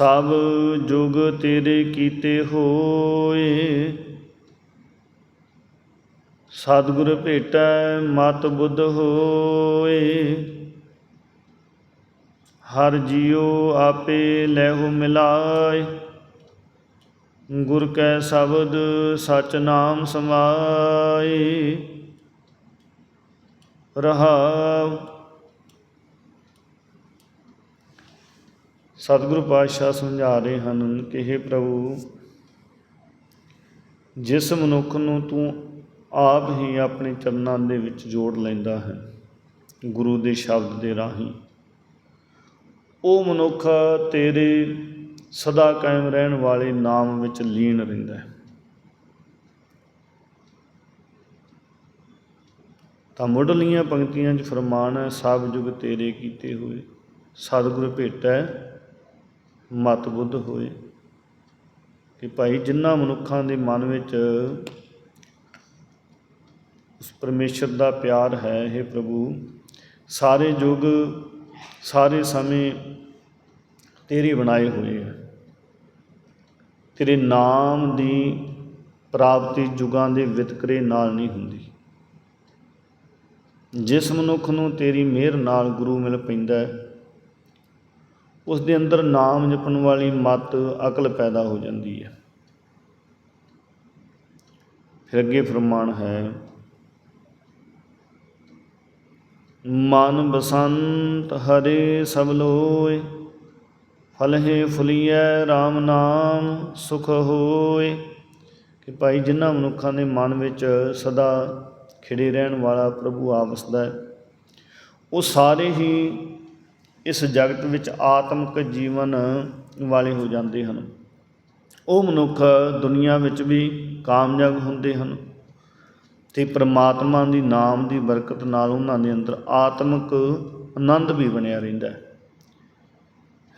ਸਭ ਜੁਗ ਤੇਰੇ ਕੀਤੇ ਹੋਏ। ਸਤਿਗੁਰ ਭੇਟੈ ਮਤ ਬੁੱਧ ਹੋਏ। ਹਰ ਜੀਉ ਆਪੇ ਲੈਹੁ ਮਿਲਾਏ। ਗੁਰ ਕੈ ਸ਼ਬਦ ਸਚ ਨਾਮ ਸਮਾਏ। ਰਹਾਉ ਸਤਿਗੁਰੂ ਪਾਤਸ਼ਾਹ ਸਮਝਾ ਰਹੇ ਹਨ ਕਿ हे ਪ੍ਰਭੂ, ਜਿਸ ਮਨੁੱਖ ਨੂੰ ਤੂੰ ਆਪ ਹੀ ਆਪਣੇ ਚਰਨਾਂ ਦੇ ਵਿੱਚ ਜੋੜ ਲੈਂਦਾ ਹੈ, ਗੁਰੂ ਦੇ ਸ਼ਬਦ ਦੇ ਰਾਹੀਂ, ਉਹ ਮਨੁੱਖ ਤੇਰੇ ਸਦਾ ਕਾਇਮ ਰਹਿਣ ਵਾਲੇ ਨਾਮ ਵਿੱਚ ਲੀਨ ਰਹਿੰਦਾ ਹੈ। ਤਾਂ ਮੁੱਢਲੀਆਂ ਪੰਕਤੀਆਂ 'ਚ ਫਰਮਾਨ ਹੈ, ਸਭ ਜੁਗ ਤੇਰੇ ਕੀਤੇ ਹੋਏ, ਸਤਿਗੁਰ ਭੇਟੈ ਮਤ ਬੁੱਧ ਹੋਏ ਕਿ ਭਾਈ ਜਿਨ੍ਹਾਂ ਮਨੁੱਖਾਂ ਦੇ ਮਨ ਵਿੱਚ ਉਸ ਪਰਮੇਸ਼ਰ ਦਾ ਪਿਆਰ ਹੈ ਇਹ ਪ੍ਰਭੂ, ਸਾਰੇ ਯੁੱਗ ਸਾਰੇ ਸਮੇਂ ਤੇਰੇ ਬਣਾਏ ਹੋਏ ਹੈ ਤੇਰੇ ਨਾਮ ਦੀ ਪ੍ਰਾਪਤੀ ਯੁਗਾਂ ਦੇ ਵਿਤਕਰੇ ਨਾਲ ਨਹੀਂ ਹੁੰਦੀ। ਜਿਸ ਮਨੁੱਖ ਨੂੰ ਤੇਰੀ ਮਿਹਰ ਨਾਲ ਗੁਰੂ ਮਿਲ ਪੈਂਦਾ ਹੈ ਉਸ ਦੇ ਅੰਦਰ ਨਾਮ ਜਪਣ ਵਾਲੀ ਮਤ ਅਕਲ ਪੈਦਾ ਹੋ ਜਾਂਦੀ ਹੈ। ਫਿਰ ਅੱਗੇ ਫਰਮਾਨ ਹੈ, ਮਨ ਬਸੰਤ ਹਰੇ ਸਭ ਲੋਏ ਫਲਹਿ ਫੁਲੀਐ RAM ਨਾਮ ਸੁਖ ਹੋਏ। ਕਿ ਭਾਈ ਜਿਨ੍ਹਾਂ ਮਨੁੱਖਾਂ ਦੇ ਮਨ ਵਿੱਚ ਸਦਾ ਖਿੜੇ ਰਹਿਣ ਵਾਲਾ ਪ੍ਰਭੂ ਆਵਸਦਾ ਹੈ, ਉਹ ਸਾਰੇ ਹੀ ਇਸ ਜਗਤ ਵਿੱਚ ਆਤਮਿਕ ਜੀਵਨ ਵਾਲੇ ਹੋ ਜਾਂਦੇ ਹਨ। ਉਹ ਮਨੁੱਖ ਦੁਨੀਆ ਵਿੱਚ ਵੀ ਕਾਮਯਾਬ ਹੁੰਦੇ ਹਨ ਤੇ ਪ੍ਰਮਾਤਮਾ ਦੀ ਨਾਮ ਦੀ ਬਰਕਤ ਨਾਲ ਉਹਨਾਂ ਦੇ ਅੰਦਰ ਆਤਮਿਕ ਆਨੰਦ ਵੀ ਬਣਿਆ ਰਹਿੰਦਾ ਹੈ।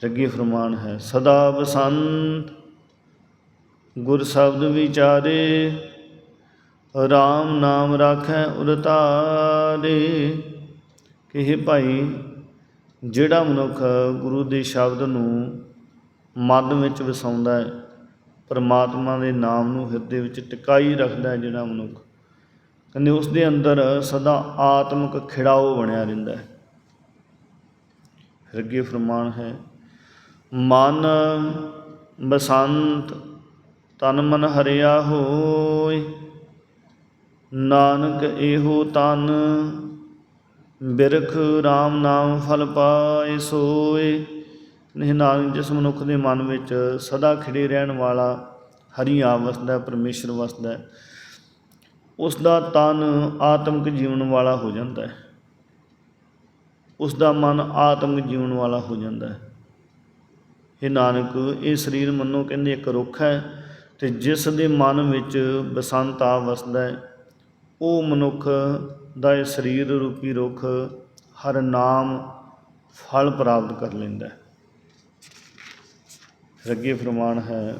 ਰੱਗੀ ਫਰਮਾਨ ਹੈ, ਸਦਾ ਬਸੰਤ ਗੁਰ ਸ਼ਬਦ ਵਿਚਾਰੇ RAM ਨਾਮ ਰਾਖੈ ਉਰਤਾਰੇ, ਕਿਹੇ ਭਾਈ ਜਿਹੜਾ ਮਨੁੱਖ ਗੁਰੂ ਦੇ ਸ਼ਬਦ ਨੂੰ ਮਨ ਵਿੱਚ ਵਸਾਉਂਦਾ ਹੈ, ਪਰਮਾਤਮਾ ਦੇ ਨਾਮ ਨੂੰ ਹਿਰਦੇ ਵਿੱਚ ਟਿਕਾਈ ਰੱਖਦਾ ਹੈ ਜਿਹੜਾ ਮਨੁੱਖ, ਕਹਿੰਦੇ ਉਸ ਦੇ ਅੰਦਰ ਸਦਾ ਆਤਮਿਕ ਖਿੜਾਓ ਬਣਿਆ ਰਹਿੰਦਾ ਹੈ। ਫਿਰ ਅੱਗੇ ਫਰਮਾਨ ਹੈ, ਮਨ ਬਸੰਤ, ਤਨ ਮਨ ਹਰਿਆ ਹੋਏ ਨਾਨਕ ਇਹੋ ਤਨ ਬਿਰਖ RAM ਨਾਮ ਫਲ ਪਾਏ ਸੋਏ। ਨਹੀਂ ਨਾਨਕ ਜਿਸ ਮਨੁੱਖ ਦੇ ਮਨ ਵਿੱਚ ਸਦਾ ਖਿੜੇ ਰਹਿਣ ਵਾਲਾ ਹਰੀ ਆਪ ਵਸਦਾ, ਪਰਮੇਸ਼ਰ ਵਸਦਾ ਉਸ ਦਾ ਤਨ ਆਤਮਿਕ ਜੀਵਨ ਵਾਲਾ ਹੋ ਜਾਂਦਾ ਹੈ। ਉਸ ਦਾ ਮਨ ਆਤਮਿਕ ਜੀਵਨ ਵਾਲਾ ਹੋ ਜਾਂਦਾ ਹੈ। ਇਹ ਨਾਨਕ, ਇਹ ਸਰੀਰ ਮੰਨੋ ਕਹਿੰਦੇ ਇੱਕ ਰੁੱਖ ਹੈ ਤੇ ਜਿਸ ਦੇ ਮਨ ਵਿੱਚ ਬਸੰਤ ਆ ਵਸਦਾ ਹੈ, ਉਹ ਮਨੁੱਖ ਦਾ ਇਹ ਸਰੀਰ ਰੂਪੀ ਰੁੱਖ ਹਰ ਨਾਮ ਫਲ ਪ੍ਰਾਪਤ ਕਰ ਲੈਂਦਾ ਹੈ। ਅੱਗੇ ਫਰਮਾਨ ਹੈ,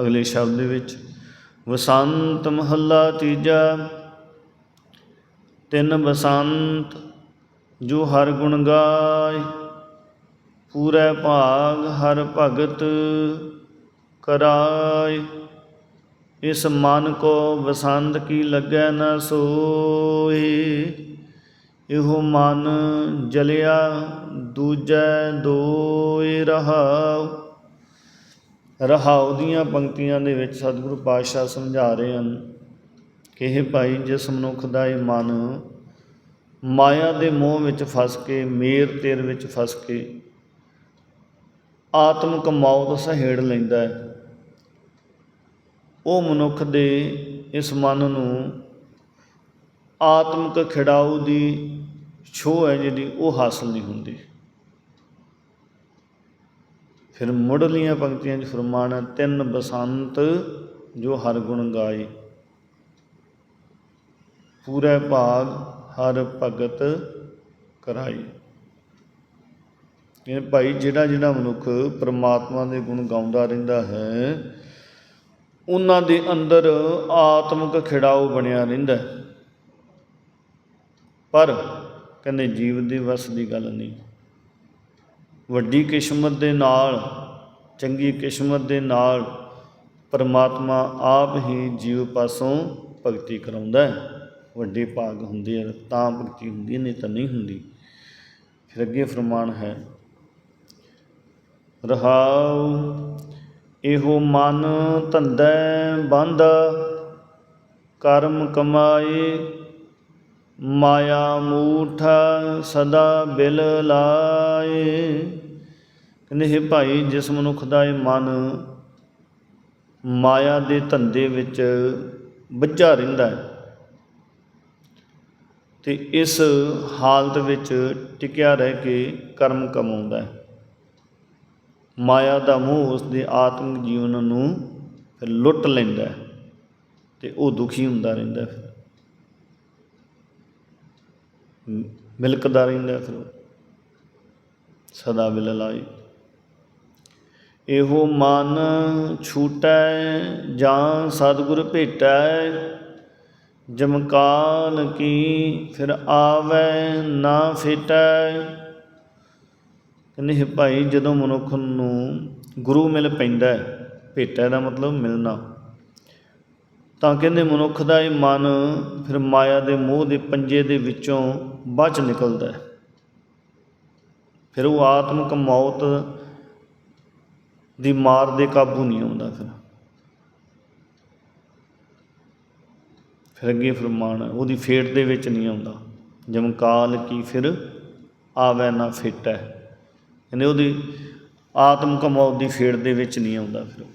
ਅਗਲੇ ਸ਼ਬਦ ਦੇ ਵਿੱਚ, ਵਸੰਤ ਮਹੱਲਾ ਤੀਜਾ, ਤਿੰਨ ਬਸੰਤ ਜੋ ਹਰ ਗੁਣ ਗਾਏ, ਪੂਰੇ ਭਾਗ ਹਰ ਭਗਤ ਕਰਾਏ। ਇਸ ਮਨ ਕੋ ਬਸੰਤ ਕੀ ਲੱਗੈ ਨ ਸੋਏ, ਇਹੋ ਮਨ ਜਲਿਆ ਦੂਜੈ ਦੋਇ ਰਹਾਉ। ਰਹਾਉ ਦੀਆਂ ਪੰਕਤੀਆਂ ਦੇ ਵਿੱਚ ਸਤਿਗੁਰੂ ਪਾਤਸ਼ਾਹ ਸਮਝਾ ਰਹੇ ਹਨ ਕਿ ਇਹ ਭਾਈ, ਜਿਸ ਮਨੁੱਖ ਦਾ ਇਹ ਮਨ ਮਾਇਆ ਦੇ ਮੋਹ ਵਿੱਚ ਫਸ ਕੇ, ਮੇਰ ਤੇਰ ਵਿੱਚ ਫਸ ਕੇ ਆਤਮਿਕ ਮੌਤ ਸਹੇੜ ਲੈਂਦਾ ਹੈ ਉਹ ਮਨੁੱਖ ਦੇ ਇਸ ਮਨ ਨੂੰ ਆਤਮਿਕ ਖਿੜਾਊ ਦੀ ਛੋਹ ਹੈ ਜਿਹੜੀ ਉਹ ਹਾਸਲ ਨਹੀਂ ਹੁੰਦੀ। ਫਿਰ ਮੁੱਢਲੀਆਂ ਪੰਕਤੀਆਂ 'ਚ ਫਰਮਾਨ ਹੈ, ਤਿੰਨ ਬਸੰਤ ਜੋ ਹਰ ਗੁਣ ਗਾਏ। ਪੂਰੇ ਭਾਗ ਹਰ ਭਗਤ ਕਰਾਈ ਇਹ ਭਾਈ ਜਿਹੜਾ ਜਿਹੜਾ ਮਨੁੱਖ ਪ੍ਰਮਾਤਮਾ ਦੇ ਗੁਣ ਗਾਉਂਦਾ ਰਹਿੰਦਾ ਹੈ ਉਹਨਾਂ ਦੇ ਅੰਦਰ ਆਤਮਿਕ ਖਿੜਾਓ ਬਣਿਆ ਰਹਿੰਦਾ ਪਰ ਕਹਿੰਦੇ ਜੀਵ ਦੇ ਵਸ ਦੀ ਗੱਲ ਨਹੀਂ। ਵੱਡੀ ਕਿਸਮਤ ਦੇ ਨਾਲ, ਚੰਗੀ ਕਿਸਮਤ ਦੇ ਨਾਲ ਪਰਮਾਤਮਾ ਆਪ ਹੀ ਜੀਵ ਪਾਸੋਂ ਭਗਤੀ ਕਰਾਉਂਦਾ ਹੈ। ਵੱਡੇ ਭਾਗ ਹੁੰਦੇ ਆ, ਤਾਂ ਭਗਤੀ ਹੁੰਦੀ, ਨਹੀਂ ਤਾਂ ਨਹੀਂ ਹੁੰਦੀ। ਫਿਰ ਅੱਗੇ ਫਰਮਾਨ ਹੈ, ਰਹਾਉ ਇਹੋ ਮਨ ਧੰਦੈ ਬੰਧ ਕਰਮ ਕਮਾਏ, ਮਾਇਆ ਮੂਠਾ ਸਦਾ ਬਿਲ ਲਾਏ। ਕਹਿੰਦੇ, ਹੈ ਭਾਈ, ਜਿਸ ਮਨੁੱਖ ਦਾ ਇਹ ਮਨ ਮਾਇਆ ਦੇ ਧੰਦੇ ਵਿੱਚ ਵੱਜਾ ਰਹਿੰਦਾ ਹੈ, ਤੇ ਇਸ ਹਾਲਤ ਵਿੱਚ ਟਿਕਿਆ ਰਹਿ ਕੇ ਕਰਮ ਕਮਾਉਂਦਾ ਹੈ। ਮਾਇਆ ਦਾ ਮੋਹ ਉਸ ਦੇ ਆਤਮਿਕ ਜੀਵਨ ਨੂੰ ਫਿਰ ਲੁੱਟ ਲੈਂਦਾ ਹੈ ਤੇ ਉਹ ਦੁਖੀ ਹੁੰਦਾ ਰਹਿੰਦਾ ਫਿਰ। ਮਿਲਕਦਾ ਰਹਿੰਦਾ ਫਿਰ ਉਹ। ਸਦਾ ਬਿਲ ਲਾਈ ਇਹੋ ਮਨ ਛੂਟੈ ਜਾਂ ਸਤਿਗੁਰ ਭੇਟੈ ਜਮਕਾਲ ਕੀ ਫਿਰ ਆਵੈ ਨਾ ਫਿਟੈ। ਕਹਿੰਦੇ ਹੈ ਭਾਈ, ਜਦੋਂ ਮਨੁੱਖ ਨੂੰ ਗੁਰੂ ਮਿਲ ਪੈਂਦਾ ਹੈ, ਭੇਟਾ ਦਾ ਮਤਲਬ ਮਿਲਣਾ। ਤਾਂ ਕਹਿੰਦੇ ਮਨੁੱਖ ਦਾ ਇਹ ਮਨ ਫਿਰ ਮਾਇਆ ਦੇ ਮੋਹ ਦੇ ਪੰਜੇ ਦੇ ਵਿੱਚੋਂ ਬਚ ਨਿਕਲਦਾ ਹੈ। ਫਿਰ ਉਹ ਆਤਮਿਕ ਮੌਤ ਦੀ ਮਾਰ ਦੇ ਕਾਬੂ ਨਹੀਂ ਆਉਂਦਾ ਫਿਰ। ਫਿਰ ਅੱਗੇ ਫਰਮਾਨ ਹੈ, ਉਹਦੀ ਫੇਟ ਦੇ ਵਿੱਚ ਨਹੀਂ ਆਉਂਦਾ। ਜਮਕਾਲ ਕੀ ਫਿਰ ਆਵੈ ਨਾ ਫਿੱਟ। ਕਹਿੰਦੇ ਉਹਦੀ ਆਤਮ ਮੌਤ ਦੀ ਫੇੜ ਦੇ ਵਿੱਚ ਨਹੀਂ ਆਉਂਦਾ ਫਿਰ ਉਹ।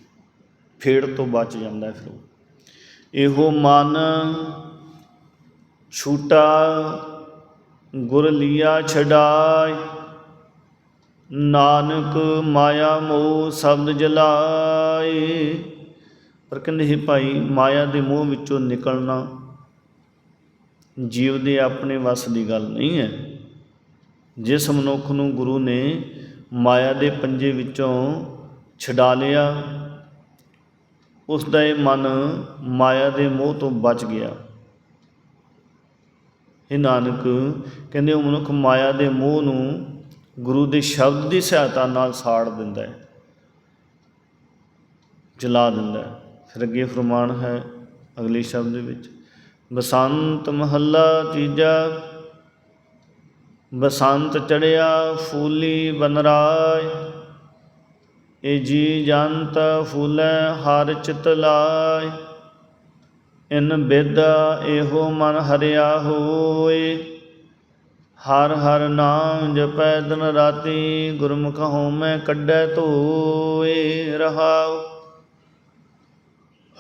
ਫੇੜ ਤੋਂ ਬਚ ਜਾਂਦਾ ਫਿਰ ਉਹ। ਇਹੋ ਮਨ ਛੂਟਾ, ਗੁਰ ਲੀਆ ਛਡਾਇ ਨਾਨਕ ਮਾਇਆ ਮੋਹ ਸ਼ਬਦ ਜਲਾਏ। ਪਰ ਕਹਿੰਦੇ ਹੈ ਭਾਈ, ਮਾਇਆ ਦੇ ਮੋਹ ਵਿੱਚੋਂ ਨਿਕਲਣਾ ਜੀਵ ਦੇ ਆਪਣੇ ਵੱਸ ਦੀ ਗੱਲ ਨਹੀਂ ਹੈ। ਜਿਸ ਮਨੁੱਖ ਨੂੰ ਗੁਰੂ ਨੇ ਮਾਇਆ ਦੇ ਪੰਜੇ ਵਿੱਚੋਂ ਛਡਾ ਲਿਆ। ਉਸ ਦਾ ਇਹ ਮਨ ਮਾਇਆ ਦੇ ਮੋਹ ਤੋਂ ਬਚ ਗਿਆ। ਇਹ ਨਾਨਕ, ਕਹਿੰਦੇ ਉਹ ਮਨੁੱਖ ਮਾਇਆ ਦੇ ਮੋਹ ਨੂੰ ਗੁਰੂ ਦੇ ਸ਼ਬਦ ਦੀ ਸਹਾਇਤਾ ਨਾਲ ਸਾੜ ਦਿੰਦਾ ਹੈ, ਜਲਾ ਦਿੰਦਾ ਹੈ। ਫਿਰ ਅੱਗੇ ਫਰਮਾਨ ਹੈ ਅਗਲੇ ਸ਼ਬਦ ਦੇ ਵਿੱਚ, ਬਸੰਤ ਮਹੱਲਾ ਤੀਜਾ ਬਸੰਤ ਚੜਿਆ ਫੂਲੀ ਬਨਰਾਏ, ਏ ਜੀ ਜੰਤ ਫੂਲੇ ਹਰ ਚਿਤ ਲਾਇ ਇਨ ਬਿਦਾ ਇਹੋ ਮਨ ਹਰਿਆ ਹੋਏ। ਹਰ ਹਰ ਨਾਮ ਜਪੈ ਦਿਨ ਰਾਤੀ, ਗੁਰਮੁਖ ਹੋਮੈ ਕੱਢੈ ਧੋਏ। ਰਹਾਉ।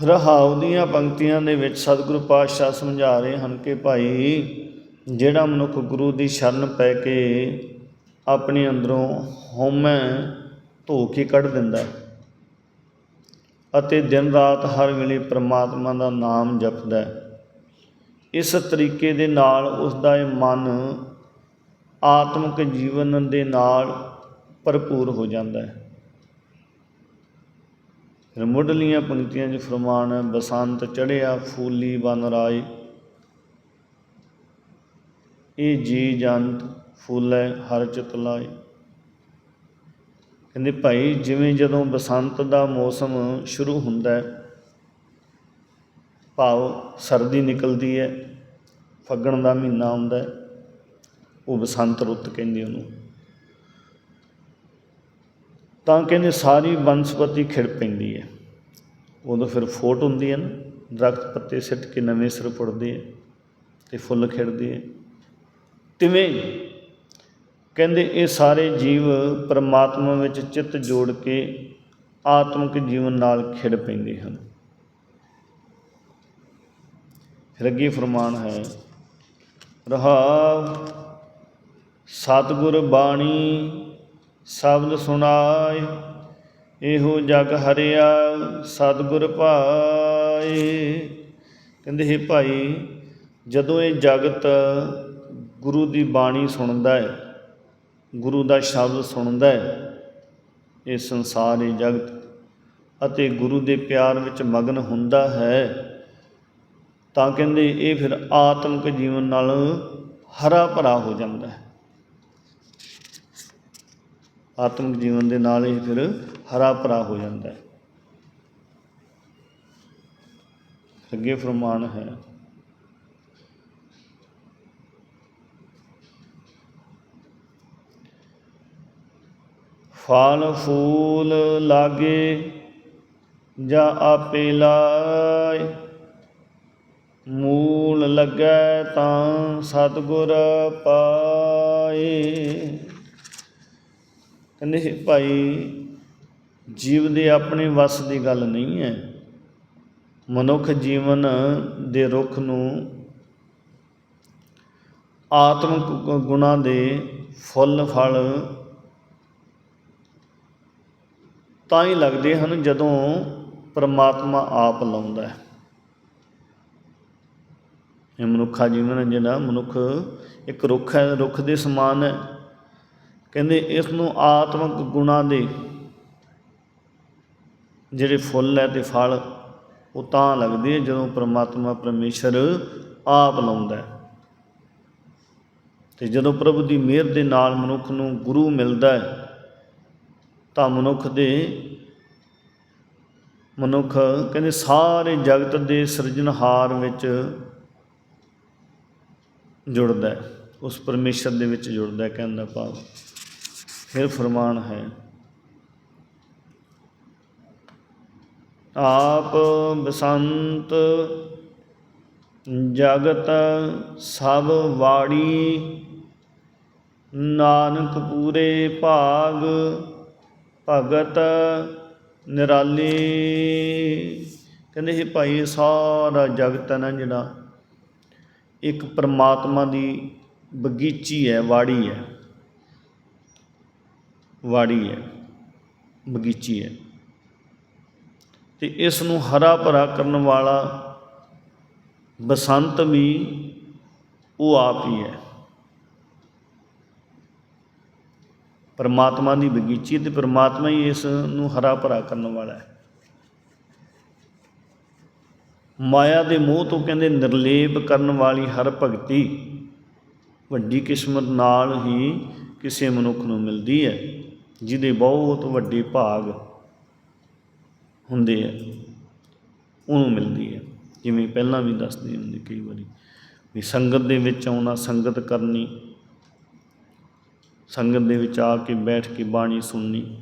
ਰਹਾਉ ਦੀਆਂ ਪੰਕਤੀਆਂ ਦੇ ਵਿੱਚ ਸਤਿਗੁਰੂ ਪਾਤਸ਼ਾਹ ਸਮਝਾ ਰਹੇ ਹਨ ਕਿ ਭਾਈ ਜਿਹੜਾ ਮਨੁੱਖ ਗੁਰੂ ਦੀ ਸ਼ਰਨ ਪੈ ਕੇ ਆਪਣੇ ਅੰਦਰੋਂ ਹਉਮੈ ਧੋ ਕੇ ਕੱਢ ਦਿੰਦਾ ਹੈ ਅਤੇ ਦਿਨ ਰਾਤ ਹਰ ਵੇਲੇ ਪ੍ਰਮਾਤਮਾ ਦਾ ਨਾਮ ਜਪਦਾ ਹੈ। ਇਸ ਤਰੀਕੇ ਦੇ ਨਾਲ ਉਸ ਦਾ ਇਹ ਮਨ ਆਤਮਿਕ ਜੀਵਨ ਦੇ ਨਾਲ ਭਰਪੂਰ ਹੋ ਜਾਂਦਾ ਹੈ। ਫਿਰ ਪੰਕਤੀਆਂ 'ਚ ਫਰਮਾਨ ਬਸੰਤ ਚੜਿਆ ਫੂਲੀ ਬਨ ਰਾਏ। ਇਹ ਜੀ ਜੰਤ ਫੁੱਲੈ ਹਰ ਚਿਤ ਲਾਏ। ਕਹਿੰਦੇ ਭਾਈ, ਜਿਵੇਂ ਜਦੋਂ ਬਸੰਤ ਦਾ ਮੌਸਮ ਸ਼ੁਰੂ ਹੁੰਦਾ ਹੈ, ਭਾਵ ਸਰਦੀ ਨਿਕਲਦੀ ਹੈ, ਫੱਗਣ ਦਾ ਮਹੀਨਾ ਆਉਂਦਾ ਹੈ, ਉਹ ਬਸੰਤ ਰੁੱਤ ਕਹਿੰਦੇ ਉਹਨੂੰ। ਤਾਂ ਕਹਿੰਦੇ ਸਾਰੀ ਬਨਸਪਤੀ ਖਿੜ ਪੈਂਦੀ ਹੈ। ਉਦੋਂ ਫਿਰ ਫੋਟ ਹੁੰਦੀ ਹੈ ਨਾ, ਦਰਖਤ ਪੱਤੇ ਸਿੱਟ ਕੇ ਨਵੇਂ ਸਿਰ ਪੁੱਟਦੇ ਆ ਤੇ ਫੁੱਲ ਖਿੜਦੇ ਆ ਤਿਵੇਂ ਕਹਿੰਦੇ ਇਹ ਸਾਰੇ ਜੀਵ ਪਰਮਾਤਮਾ ਵਿੱਚ ਚਿੱਤ ਜੋੜ ਕੇ ਆਤਮਿਕ ਜੀਵਨ ਨਾਲ ਖਿੜ ਪੈਂਦੇ ਹਨ। ਫਿਰ ਅੱਗੇ ਫਰਮਾਨ ਹੈ, ਰਹਾਉ ਸਤਿਗੁਰ ਬਾਣੀ ਸ਼ਬਦ ਸੁਣਾਏ ਇਹੋ ਜਗ ਹਰਿਆ ਸਤਿਗੁਰ ਭਾਏ ਕਹਿੰਦੇ ਹੈ ਭਾਈ, ਜਦੋਂ ਇਹ ਜਗਤ ਗੁਰੂ ਦੀ ਬਾਣੀ ਸੁਣਦਾ ਹੈ, ਗੁਰੂ ਦਾ ਸ਼ਬਦ ਸੁਣਦਾ ਹੈ, ਇਹ ਸੰਸਾਰ, ਇਹ ਜਗਤ ਅਤੇ ਗੁਰੂ ਦੇ ਪਿਆਰ ਵਿੱਚ ਮਗਨ ਹੁੰਦਾ ਹੈ। ਤਾਂ ਕਹਿੰਦੇ ਇਹ ਫਿਰ ਆਤਮਿਕ ਜੀਵਨ ਨਾਲ ਹਰਾ ਭਰਾ ਹੋ ਜਾਂਦਾ ਹੈ। ਆਤਮਿਕ ਜੀਵਨ ਦੇ ਨਾਲ ਇਹ ਫਿਰ ਹਰਾ ਭਰਾ ਹੋ ਜਾਂਦਾ ਹੈ। ਅੱਗੇ ਫਰਮਾਨ ਹੈ ਫਲ ਫੂਲ ਲਾਗੇ ਜਾਂ ਆਪੇ ਲਾਏ। ਮੂਲ ਲੱਗੈ ਤਾਂ ਸਤਿਗੁਰ ਪਾਏ। ਕਹਿੰਦੇ ਭਾਈ, ਜੀਵ ਦੇ ਆਪਣੇ ਵੱਸ ਦੀ ਗੱਲ ਨਹੀਂ ਹੈ। ਮਨੁੱਖ ਜੀਵਨ ਦੇ ਰੁੱਖ ਨੂੰ ਆਤਮਿਕ ਗੁ- ਗੁਣਾਂ ਦੇ ਫੁੱਲ, ਫਲ ਤਾਂ ਹੀ ਲੱਗਦੇ ਹਨ ਜਦੋਂ ਪਰਮਾਤਮਾ ਆਪ ਲਾਉਂਦਾ ਹੈ। ਇਹ ਮਨੁੱਖਾ ਜੀਵਨ ਹੈ, ਜਿਹੜਾ ਮਨੁੱਖ ਇੱਕ ਰੁੱਖ ਹੈ, ਰੁੱਖ ਦੇ ਸਮਾਨ ਹੈ। ਕਹਿੰਦੇ ਇਸ ਨੂੰ ਆਤਮਿਕ ਗੁਣਾਂ ਦੇ ਜਿਹੜੇ ਫੁੱਲ ਹੈ ਤੇ ਫਲ, ਉਹ ਤਾਂ ਲੱਗਦੇ ਹੈ ਜਦੋਂ ਪ੍ਰਮਾਤਮਾ ਪਰਮੇਸ਼ਰ ਆਪ ਲਾਉਂਦਾ ਹੈ। ਤੇ ਜਦੋਂ ਪ੍ਰਭੂ ਦੀ ਮਿਹਰ ਦੇ ਨਾਲ ਮਨੁੱਖ ਨੂੰ ਗੁਰੂ ਮਿਲਦਾ ਹੈ ਤਾਂ ਮਨੁੱਖ ਦੇ ਮਨੁੱਖ ਕਹਿੰਦੇ ਸਾਰੇ ਜਗਤ ਦੇ ਸਿਰਜਣਹਾਰ ਵਿੱਚ ਜੁੜਦਾ ਹੈ। ਉਸ ਪਰਮੇਸ਼ਰ ਦੇ ਵਿੱਚ ਜੁੜਦਾ ਹੈ ਕਹਿਣ ਭਾਵ। ਫਿਰ ਫਰਮਾਨ ਹੈ, ਆਪ ਬਸੰਤ ਜਗਤ ਸਭ ਵਾੜੀ, ਨਾਨਕ ਪੂਰੇ ਭਾਗ ਭਗਤ ਨਿਰਾਲੀ। ਕਹਿੰਦੇ ਇਹ ਭਾਈ, ਇਹ ਸਾਰਾ ਜਗਤ ਹੈ ਨਾ ਜਿਹੜਾ ਇੱਕ ਪਰਮਾਤਮਾ ਦੀ ਬਗੀਚੀ ਹੈ, ਵਾੜੀ ਹੈ। ਵਾੜੀ ਹੈ, ਬਗੀਚੀ ਹੈ। ਤੇ ਇਸ ਨੂੰ ਹਰਾ ਭਰਾ ਕਰਨ ਵਾਲਾ ਬਸੰਤ ਵੀ ਉਹ ਆਪ ਹੀ ਹੈ। ਪਰਮਾਤਮਾ ਦੀ ਬਗੀਚੀ ਤੇ ਪਰਮਾਤਮਾ ਹੀ ਇਸ ਨੂੰ ਹਰਾ ਭਰਾ ਕਰਨ ਵਾਲਾ ਹੈ। ਮਾਇਆ ਦੇ ਮੋਹ ਤੋਂ ਕਹਿੰਦੇ ਨਿਰਲੇਪ ਕਰਨ ਵਾਲੀ ਹਰ ਭਗਤੀ ਵੱਡੀ ਕਿਸਮਤ ਨਾਲ ਹੀ ਕਿਸੇ ਮਨੁੱਖ ਨੂੰ ਮਿਲਦੀ ਹੈ, ਜਿਹਦੇ ਬਹੁਤ ਵੱਡੇ ਭਾਗ ਹੁੰਦੇ ਆ, ਉਹਨੂੰ ਮਿਲਦੀ ਹੈ। ਜਿਵੇਂ ਪਹਿਲਾਂ ਵੀ ਦੱਸਦੇ ਹੁੰਦੇ ਕਈ ਵਾਰੀ ਵੀ ਸੰਗਤ ਦੇ ਵਿੱਚ ਆਉਣਾ, ਸੰਗਤ ਕਰਨੀ ਸੰਗਤ ਦੇ ਵਿੱਚ ਆ ਕੇ ਬੈਠ ਕੇ ਬਾਣੀ ਸੁਣਨੀ।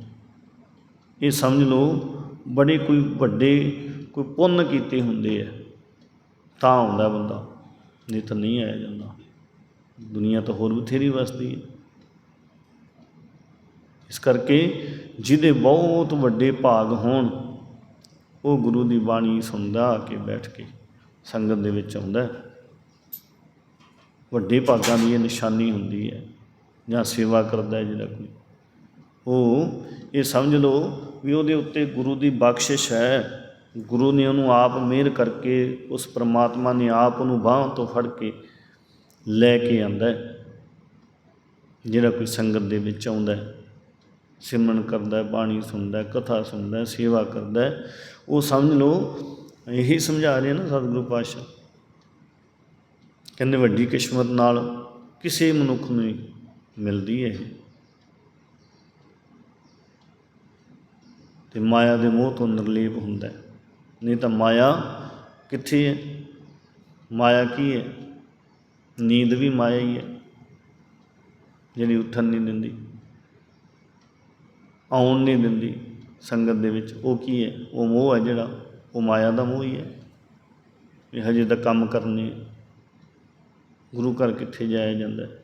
ਇਹ ਸਮਝ ਲਓ, ਬੜੇ ਕੋਈ ਵੱਡੇ ਕੋਈ ਪੁੰਨ ਕੀਤੇ ਹੁੰਦੇ ਆ। ਤਾਂ ਆਉਂਦਾ ਬੰਦਾ, ਨਹੀਂ ਤਾਂ ਨਹੀਂ ਆਇਆ ਜਾਂਦਾ। ਦੁਨੀਆ ਤਾਂ ਹੋਰ ਬਥੇਰੀ ਵਸਦੀ ਹੈ। ਇਸ ਕਰਕੇ ਜਿਹਦੇ ਬਹੁਤ ਵੱਡੇ ਭਾਗ ਹੋਣ, ਉਹ ਗੁਰੂ ਦੀ ਬਾਣੀ ਸੁਣਦਾ ਆ ਕੇ ਬੈਠ ਕੇ ਸੰਗਤ ਦੇ ਵਿੱਚ ਆਉਂਦਾ। ਵੱਡੇ ਭਾਗਾਂ ਦੀ ਇਹ ਨਿਸ਼ਾਨੀ ਹੁੰਦੀ ਹੈ। ਜਾਂ ਸੇਵਾ ਕਰਦਾ ਹੈ ਜਿਹੜਾ ਕੋਈ। ਉਹ ਇਹ ਸਮਝ ਲਓ ਵੀ ਉਹਦੇ ਉੱਤੇ ਗੁਰੂ ਦੀ ਬਖਸ਼ਿਸ਼ ਹੈ। ਗੁਰੂ ਨੇ ਉਹਨੂੰ ਆਪ ਮਿਹਰ ਕਰਕੇ ਉਸ ਪ੍ਰਮਾਤਮਾ ਨੇ ਆਪ ਨੂੰ ਬਾਹਾਂ ਤੋਂ ਫੜ ਕੇ ਲੈ ਕੇ ਆਂਦਾ ਹੈ। ਜਿਹੜਾ ਕੋਈ ਸੰਗਤ ਦੇ ਵਿੱਚ ਆਉਂਦਾ ਹੈ, ਸਿਮਰਨ ਕਰਦਾ ਹੈ, ਬਾਣੀ ਸੁਣਦਾ ਹੈ, ਕਥਾ ਸੁਣਦਾ ਹੈ, ਸੇਵਾ ਕਰਦਾ ਹੈ, ਉਹ ਸਮਝ ਲਓ, ਇਹੀ ਸਮਝਾ ਰਹੇ ਨਾ ਸਤਿਗੁਰੂ ਪਾਤਸ਼ਾਹ। ਕਹਿੰਦੇ ਵੱਡੀ ਕਿਸਮਤ ਨਾਲ ਕਿਸੇ ਮਨੁੱਖ ਨੂੰ ਮਿਲਦੀ ਹੈ ਇਹ ਤੇ ਮਾਇਆ ਦੇ ਮੋਹ ਤੋਂ ਨਿਰਲੇਪ ਹੁੰਦਾ ਹੈ ਨਹੀਂ ਤਾਂ ਮਾਇਆ ਕਿੱਥੇ ਹੈ ਮਾਇਆ ਕੀ ਹੈ ਨੀਂਦ ਵੀ ਮਾਇਆ ਹੀ ਹੈ ਜਿਹੜੀ ਉੱਠਣ ਨਹੀਂ ਦਿੰਦੀ, ਆਉਣ ਨਹੀਂ ਦਿੰਦੀ ਸੰਗਤ ਦੇ ਵਿੱਚ। ਉਹ ਕੀ ਹੈ ਉਹ ਮੋਹ ਹੈ ਜਿਹੜਾ, ਉਹ ਮਾਇਆ ਦਾ ਮੋਹ ਹੀ ਹੈ ਵੀ ਹਜੇ ਤਾਂ ਕੰਮ ਕਰਨੇ ਗੁਰੂ ਘਰ ਕਿੱਥੇ ਜਾਇਆ ਜਾਂਦਾ ਹੈ?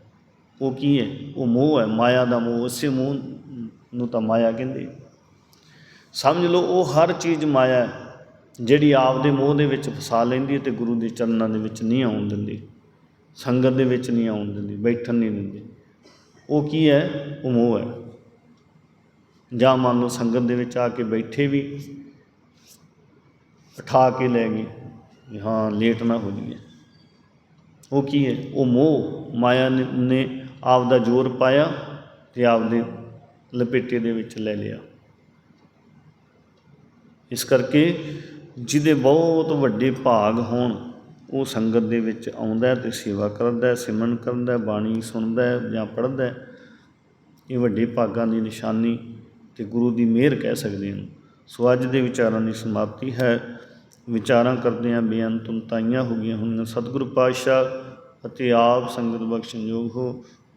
ਉਹ ਕੀ ਹੈ? ਉਹ ਮੋਹ ਹੈ, ਮਾਇਆ ਦਾ ਮੋਹ, ਉਸੇ ਮੋਹ ਨੂੰ ਤਾਂ ਮਾਇਆ ਕਹਿੰਦੇ। ਸਮਝ ਲਓ, ਉਹ ਹਰ ਚੀਜ਼ ਮਾਇਆ ਹੈ, ਜਿਹੜੀ ਆਪਦੇ ਮੋਹ ਦੇ ਵਿੱਚ ਫਸਾ ਲੈਂਦੀ ਹੈ ਤੇ ਗੁਰੂ ਦੇ ਚਰਨਾਂ ਦੇ ਵਿੱਚ ਨਹੀਂ ਆਉਣ ਦਿੰਦੀ। ਸੰਗਤ ਦੇ ਵਿੱਚ ਨਹੀਂ ਆਉਣ ਦਿੰਦੀ, ਬੈਠਣ ਨਹੀਂ ਦਿੰਦੀ। ਉਹ ਕੀ ਹੈ? ਉਹ ਮੋਹ ਹੈ। ਜਾਂ ਮੰਨ ਲਓ, ਸੰਗਤ ਦੇ ਵਿੱਚ ਆ ਕੇ ਬੈਠੇ ਵੀ, ਉਠਾ ਕੇ ਲੈ ਗਏ ਵੀ ਹਾਂ, ਲੇਟ ਨਾ ਹੋ ਜਾਈਏ। ਉਹ ਕੀ ਹੈ? ਉਹ ਮੋਹ, ਮਾਇਆ ਨੇ ਆਪ ਦਾ ਜ਼ੋਰ ਪਾਇਆ ਤੇ ਆਪਦੇ ਲਪੇਟੇ ਦੇ ਵਿੱਚ ਲੈ ਲਿਆ। ਇਸ ਕਰਕੇ ਜਿਹਦੇ ਬਹੁਤ ਵੱਡੇ ਭਾਗ ਹੋਣ, ਉਹ ਸੰਗਤ ਦੇ ਵਿੱਚ ਆਉਂਦਾ ਹੈ ਤੇ ਸੇਵਾ ਕਰਦਾ ਸਿਮਰਨ ਕਰਦਾ ਬਾਣੀ ਸੁਣਦਾ ਜਾਂ ਪੜ੍ਹਦਾ ਇਹ ਵੱਡੇ ਭਾਗਾਂ ਦੀ ਨਿਸ਼ਾਨੀ ਤੇ ਗੁਰੂ ਦੀ ਮਿਹਰ ਕਹਿ ਸਕਦੇ ਹਾਂ। ਸੋ ਅੱਜ ਦੇ ਵਿਚਾਰਾਂ ਦੀ ਸਮਾਪਤੀ ਹੈ। ਵਿਚਾਰਾਂ ਕਰਦੇ ਹਾਂ ਬੇਅੰਤ ਉਨਤਾਈਆਂ ਹੋ ਗਈਆਂ ਹੋਈਆਂ ਸਤਿਗੁਰੂ ਪਾਤਸ਼ਾਹ ਅਤੇ ਆਪ ਸੰਗਤ ਬਖਸ਼ਣਯੋਗ ਹੋ।